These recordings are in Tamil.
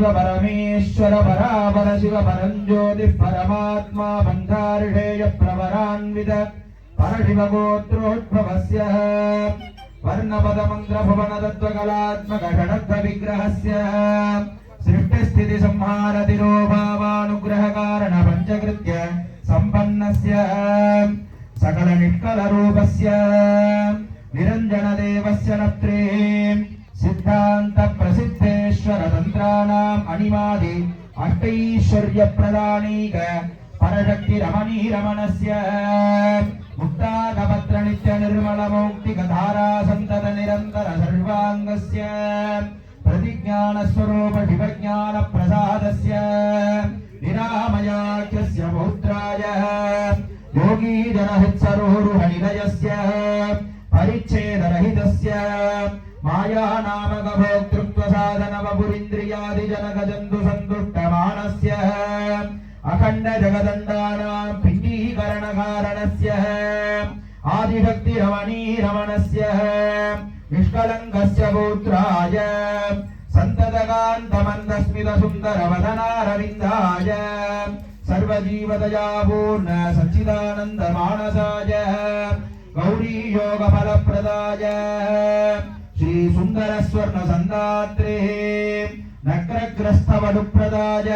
परमेश्वर परापर शिव परं ज्योतिः परमात्मा बन्धार्षेय प्रवरान्वित परशिवगोत्रोद्भवस्य वर्णपदमन्त्रभुवनतत्त्वकलात्मकषडत्वविग्रहस्य सृष्टिस्थितिसंहारतिरोभावानुग्रहकारण पञ्चकृत्य सम्पन्नस्य सकलनिष्कलरूपस्य निरञ्जनदेवस्य नत्रे సిద్ధాంత ప్రసిద్ధేశ్వర తంత్రానాం అణిమాది అష్టైశ్వర్య ప్రదానీక పరశక్తి రమణీ రమణస్య ముక్తాగపత్ర నిత్య నిర్మల మౌక్తిక ధారా సంతత నిరంతర సర్వాంగస్య ప్రతిజ్ఞాన స్వరూప శివజ్ఞాన ప్రసాదస్య నిరామయాఖ్యస్య పౌత్రాయ యోగీ జనహిత్సరోరుహనిలయస్య పరిచ్ఛేదరహితస్య मायानामक भोक्तृत्वसाधनवपुरिन्द्रियादिजनकजन्तु सन्तुष्टमानस्य अखण्ड जगदण्डानाम् पिण्डीकरणकारणस्य आदिशक्तिरमणी रमणस्य निष्कलङ्कस्य पुत्राय सन्ततकान्तमन्दस्मितसुन्दरवदनारविन्दाय सर्वजीवदया पूर्ण सच्चिदानन्दमानसाय गौरीयोगफलप्रदाय ಶ್ರೀ ಸುಂದರ ಸ್ವರ್ಣ ಸಂದಾತ್ರಿ ನಕ್ರಗ್ರಸ್ಥವಡುಪ್ರದಾಯ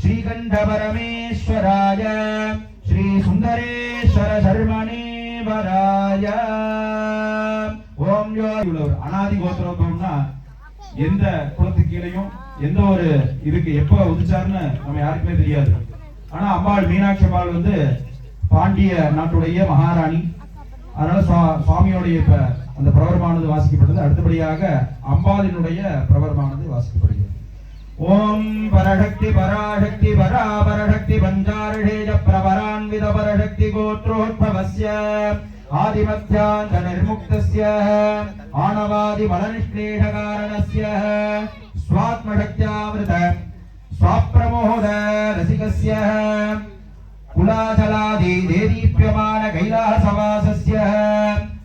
ಶ್ರೀಗಂಧ ಪರಮೇಶ್ವರಾಯ ಶ್ರೀ ಸುಂದರೇಶ್ವರ ಶರ್ಮಣೇ அனாதி கோத்திரம்னா எந்த குளத்துக்கு கீழையும் எந்த ஒரு இதுக்கு எப்போ உதிச்சாருன்னு நம்ம யாருக்குமே தெரியாது ஆனா அம்பாள் மீனாட்சி அம்பாள் வந்து பாண்டிய நாட்டுடைய மகாராணி அதனால சுவாமியோடைய இப்ப அந்த பிரவரமானது வாசிக்கப்பட்டது அடுத்தபடியாக அம்பாளினுடைய பிரவரமானது வாசிக்கப்படுகிறது ஓம் பரசக்தி பராசக்தி பராபரசக்தி பஞ்சாரணேஜ பிரபரான்வித பரசக்தி கோத்ரோத்பவஸ்ய ஆதிமத்தியாந்த நிர்முக்தஸ்ய ஆணவாதி பலனிஷ்லேஷ காரணஸ்ய ஸ்வாத்மசக்தியாமிருத स्वाप्रमोद रसिकस्य कुलाचलादि देदीप्यमान कैलासवासस्य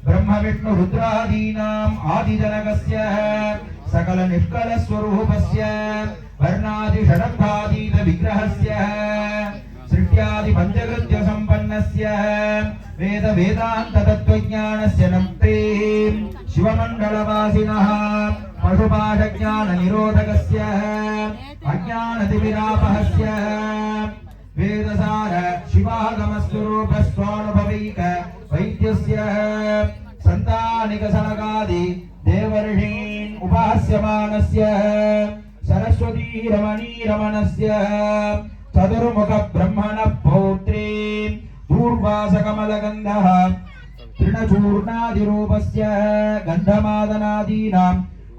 బ్రహ్మ విష్ణు రుద్రాదీనాం ఆదిజనగస్య సకల నిష్కల స్వరూపస్య వర్ణాది షడబ్దాదీత విగ్రహస్య సృష్ట్యాది పంచకృత్య సంపన్నస్య వేద వేదాంత తత్వజ్ఞానస్య నంతే శివమండలవాసినః పశుపాశ జ్ఞాన నిరోధకస్య అజ్ఞానతివిరాపహస్య వేదసార శివాగమస్వరూపస్వానుభవైక వైద్యస్య నిగసనగాది దేవర్షీన్ ఉపాస్యమానస్య సరస్వతీ రమణీ రమణస్య చతుర్ముఖ బ్రహ్మణ పౌత్రీ దూర్వాసకమలగంధః తృణచూర్ణాదిరూపస్య గంధమాదనాదీనాం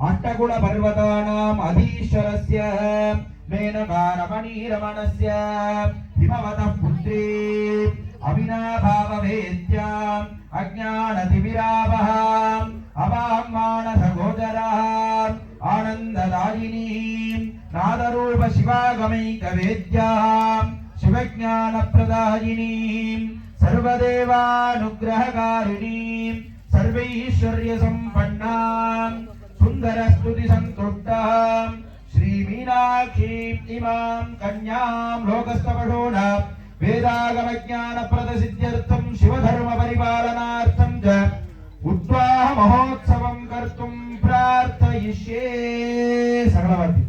అట్టగుణ పర్వతానాం అధీశ్వరస్య మేనకా రమణీ రమణస్య పుత్రీ. अविनाभावभेद्याम् अज्ञानतिविरावः अवाह्मानसगोचरः आनन्ददायिनीम् नादरूपशिवागमैकवेद्याम् शिवज्ञानप्रदायिनीम् सर्वदेवानुग्रहकारिणीम् सर्वैश्वर्यसम्पन्नाम् सुन्दरस्तुतिसन्तुष्टाम् श्रीमीनाक्षीम् इमाम् कन्याम् लोकस्तपशोणाम् వేదాగమ జ్ఞాన ప్రదసిద్ధ్యర్థం శివధర్మ పరిపాలనార్థం చ ఉద్వాహ మహోత్సవం కర్తుం ప్రార్థయిష్యే సకలవర్తి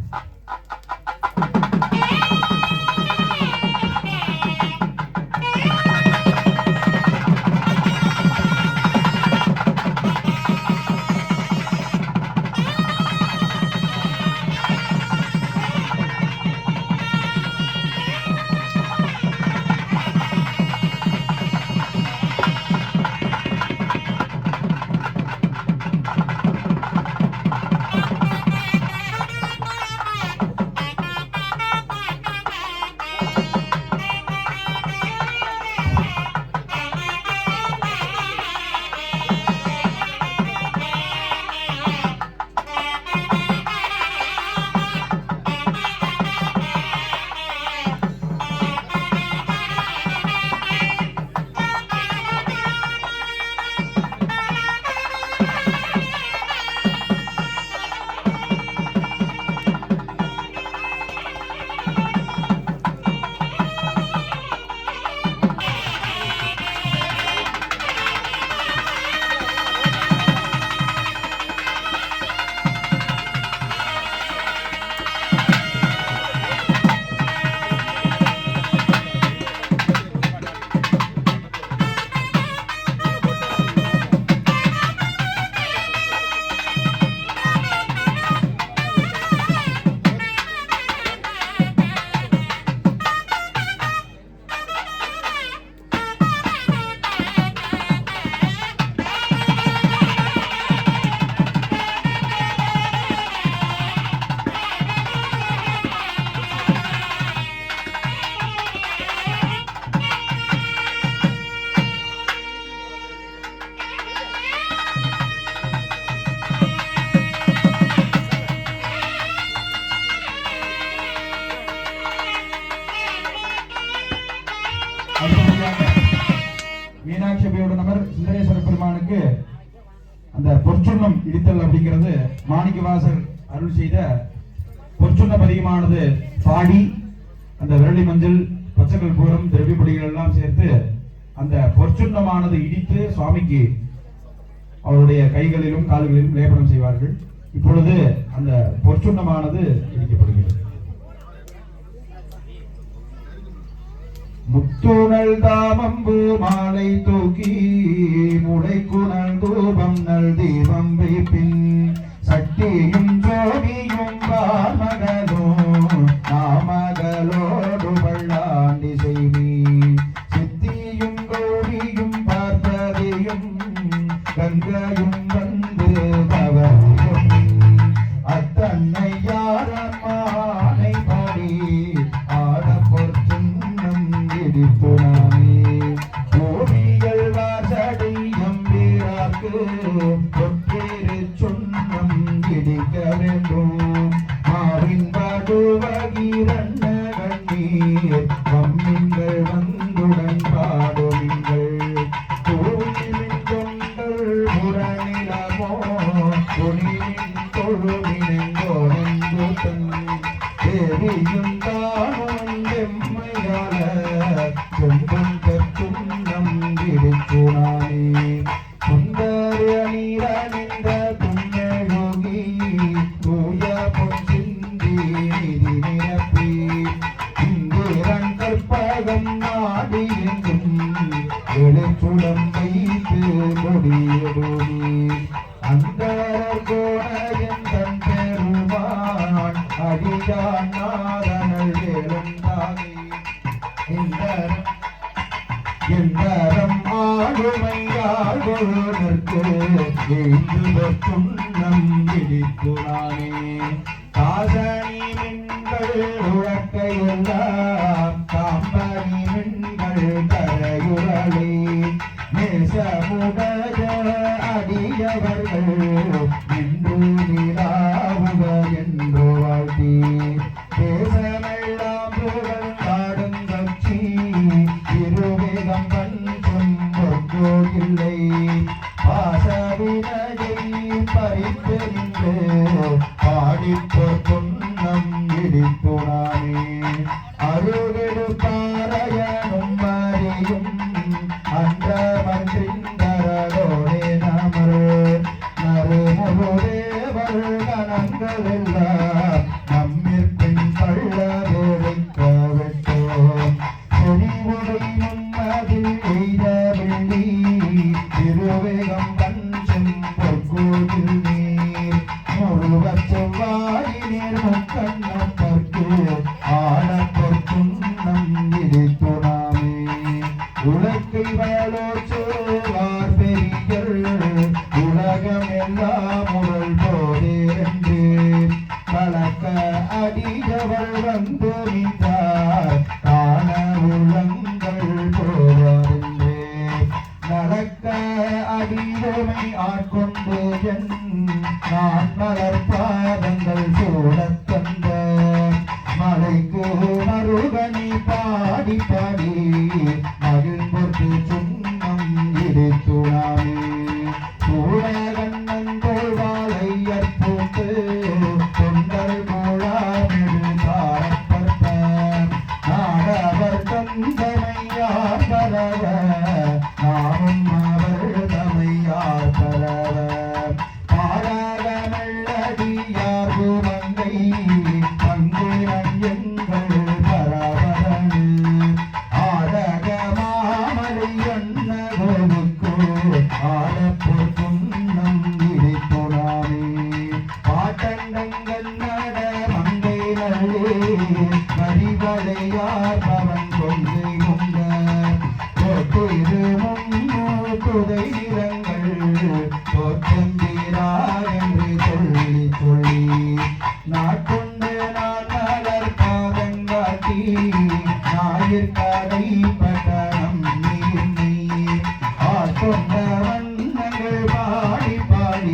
மரமானது இடித்து சுவாமிக்கு அவருடைய கைகளிலும் கால்களிலும் லேபனம் செய்வார்கள். இப்பொழுது அந்த பொற்சுண்ணமானது இடிக்கப்படுகிறது. முத்துணல் தாமம்பு மாலை தூக்கி முளைக்குணல் தூபம் நல் தீபம் வைப்பின் சக்தியும் ஜோதியும் பார்மகனோ நாமகளோ Amém. அங்கம் பிடிக்குறானே காசனி மின்கள் உழக்கையெல்லாம் காம்பனி மின்கள் கரையுரளே நேசமுடைய அடியவர்கள் நின்று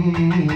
Mm-hmm.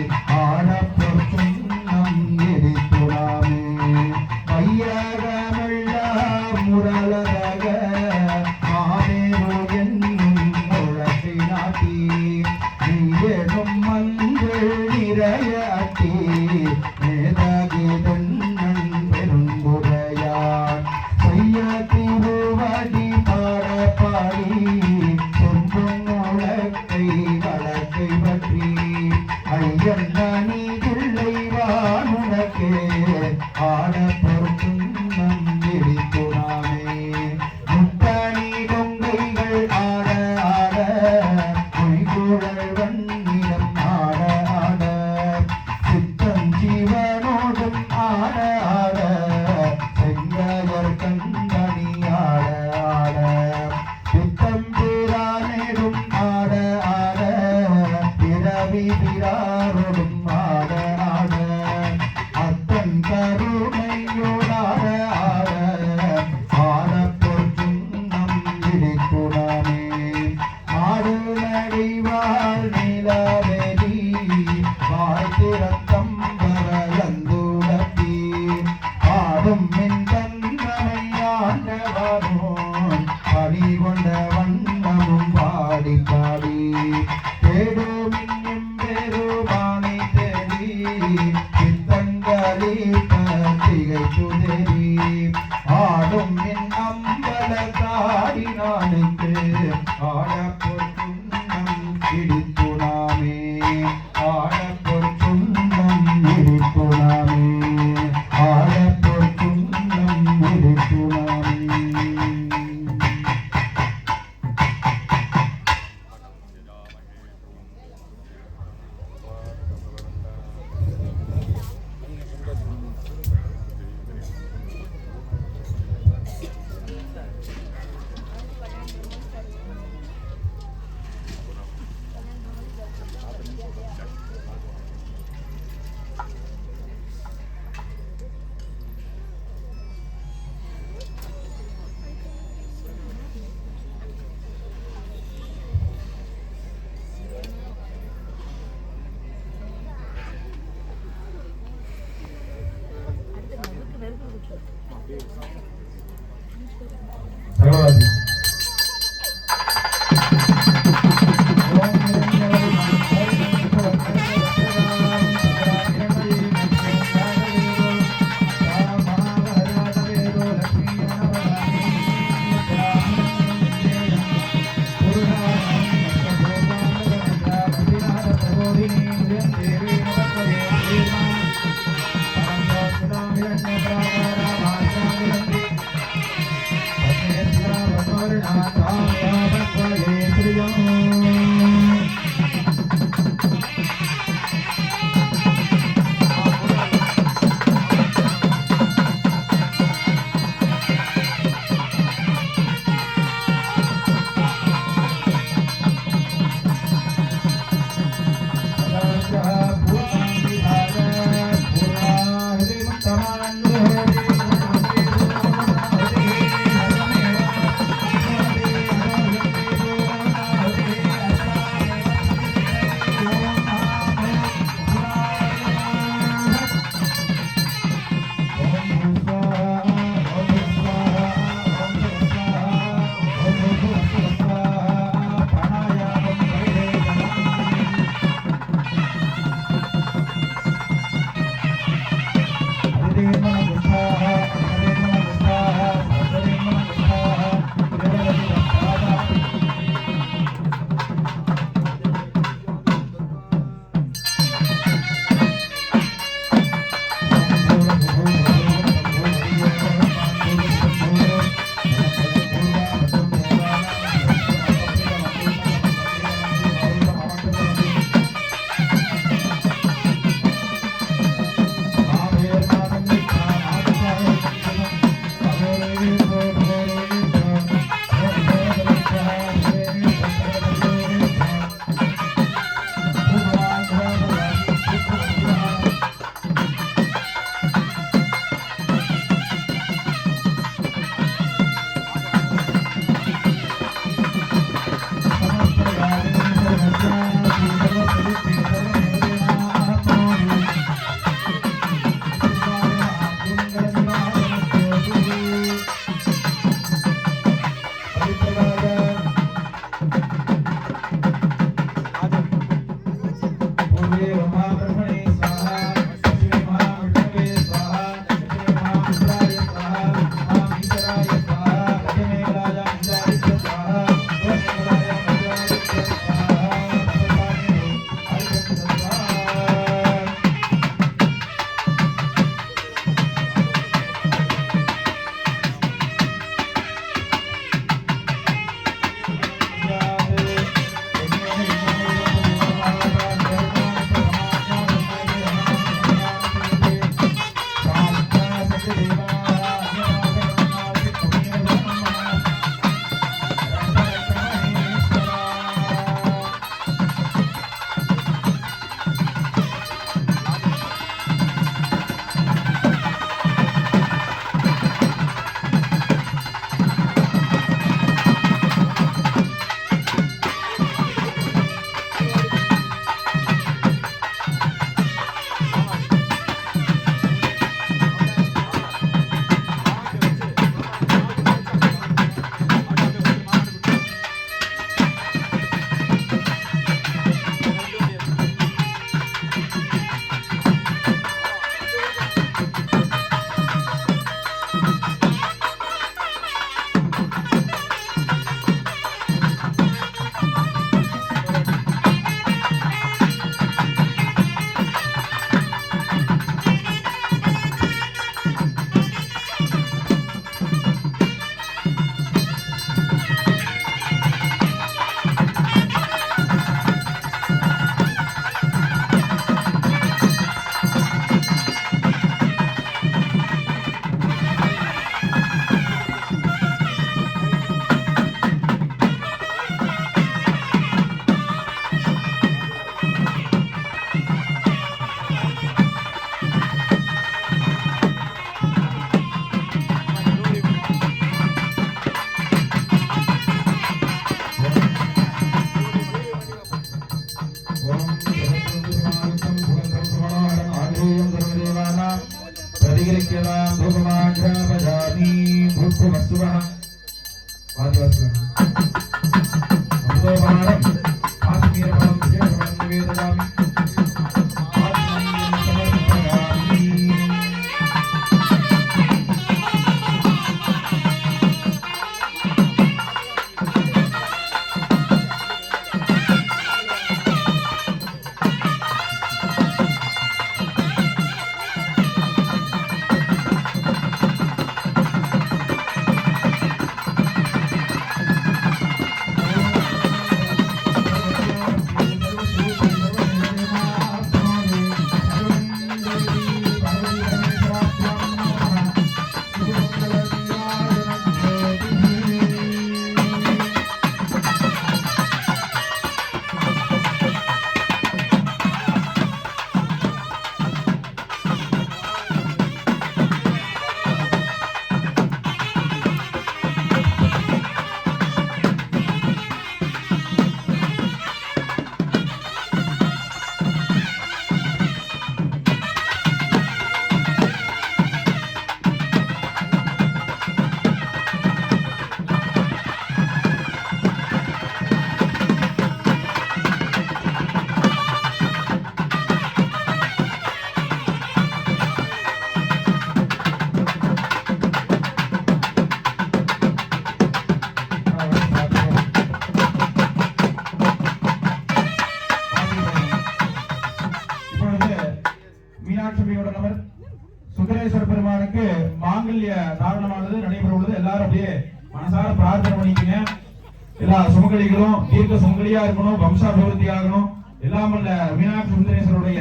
இருக்கணும் தீர்க்க சுமங்கலியா இருக்கணும் வம்சாபிவிருத்தி ஆகணும். எல்லாம் அல்ல மீனாட்சி சுந்தரேஸ்வருடைய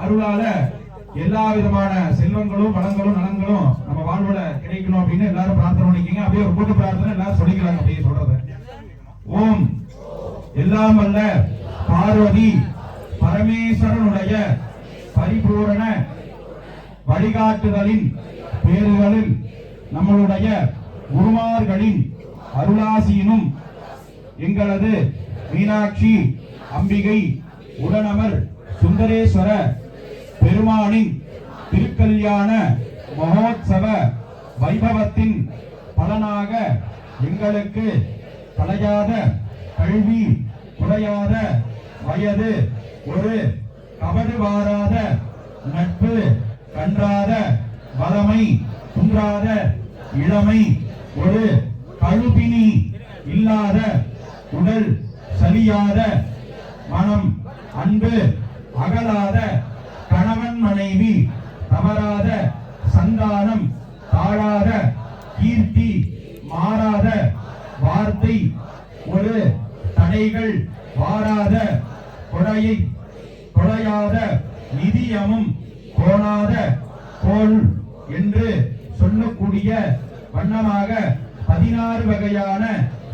அருளால எல்லா விதமான செல்வங்களும் வளங்களும் நலன்களும் நம்ம வாழ்வுல கிடைக்கணும் அப்படின்னு எல்லாரும் பிரார்த்தனை பண்ணிக்கங்க. அப்படியே ஒரு கூட்டு பிரார்த்தனை எல்லாரும் சொல்லிக்கிறாங்க அப்படியே சொல்றது. ஓம். எல்லாம் அல்ல பார்வதி பரமேஸ்வரனுடைய பரிபூரண வழிகாட்டுதலின் பேறுகளில் நம்மளுடைய குருமார்களின் அருளாசியினும் எங்களது மீனாட்சி அம்பிகை உடனமர் சுந்தரேஸ்வர பெருமானின் திருக்கல்யாண மகோத்சவ வைபவத்தின் பலனாக எங்களுக்கு கலையாத கல்வி குறையாத வயது ஒரு கபடுவாராத நட்பு கன்றாத வளமை குன்றாத இளமை ஒரு கழுபினி இல்லாத உடல் சரியாத மனம் அன்பு அகலாத கணவன் மனைவி தவறாத சந்தானம் தாழாத கீர்த்தி மாறாத வார்த்தை ஒரு தடைகள் வாராத கொடையை கொடையாத நிதியமும் கோணாத கோல் என்று சொல்லக்கூடிய வண்ணமாக பதினாறு வகையான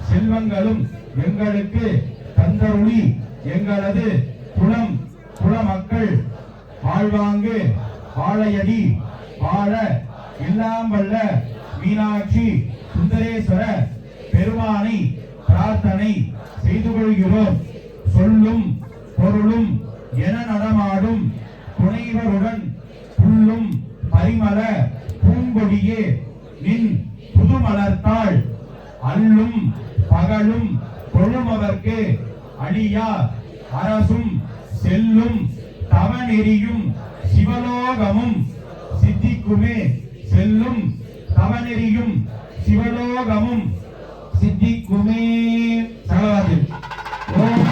செல்வங்களும் எங்களுக்கு தந்தருளி எங்களது குலம் குல மக்கள் வாழ்வாங்கு வாழையடி வாழ எல்லாம் வல்ல மீனாட்சி சுந்தரேஸ்வர பெருமானை பிரார்த்தனை செய்து கொள்கிறோம் சொல்லும் பொருளும் என நடமாடும் துணைவருடன் புல்லும் பரிமள பூங்கொடியே நின் புதுமலர்த்தாள். அல்லும் பகலும் தொழுமவர்க்கு அழியா அரசும் செல்லும் தவநெறியும் சிவலோகமும் சித்திக்குமே செல்லும் தவநெறியும் சிவலோகமும் சித்திக்குமே. சகவாதி ஓம்.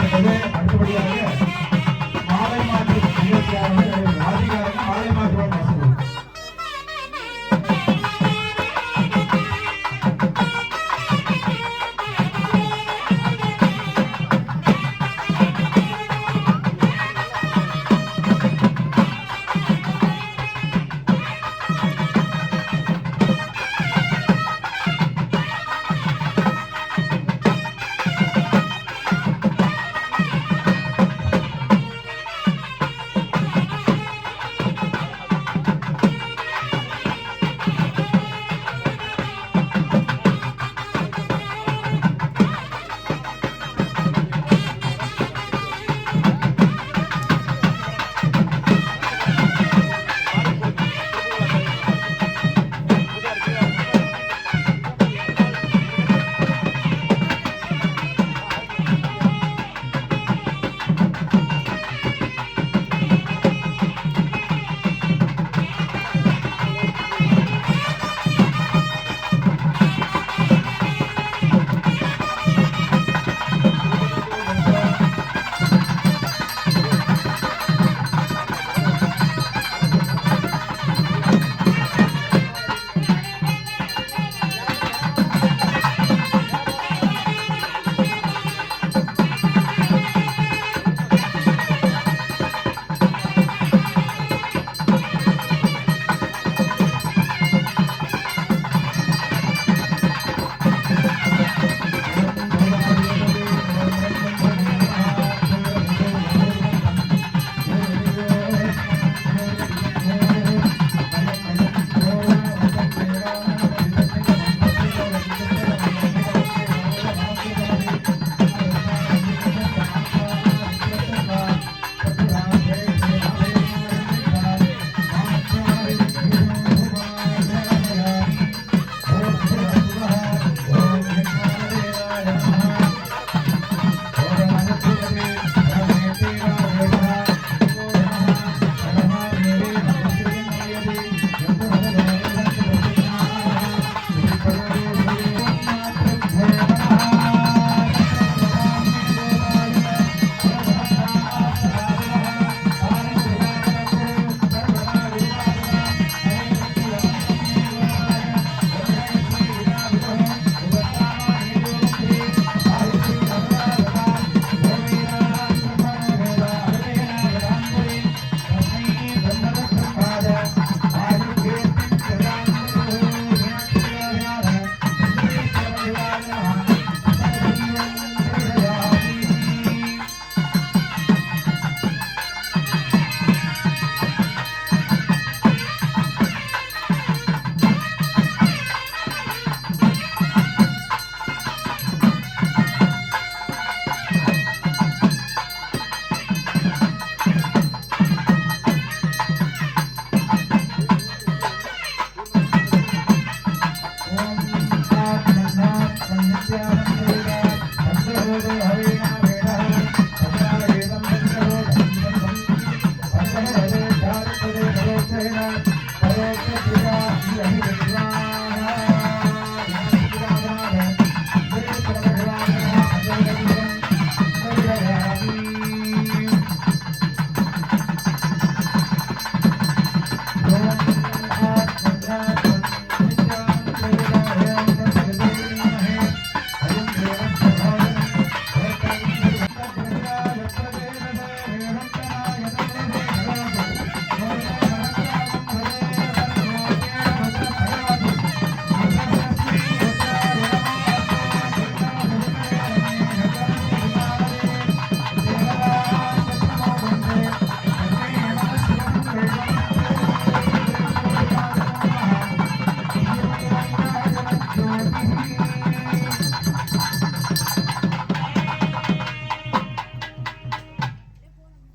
Thank you.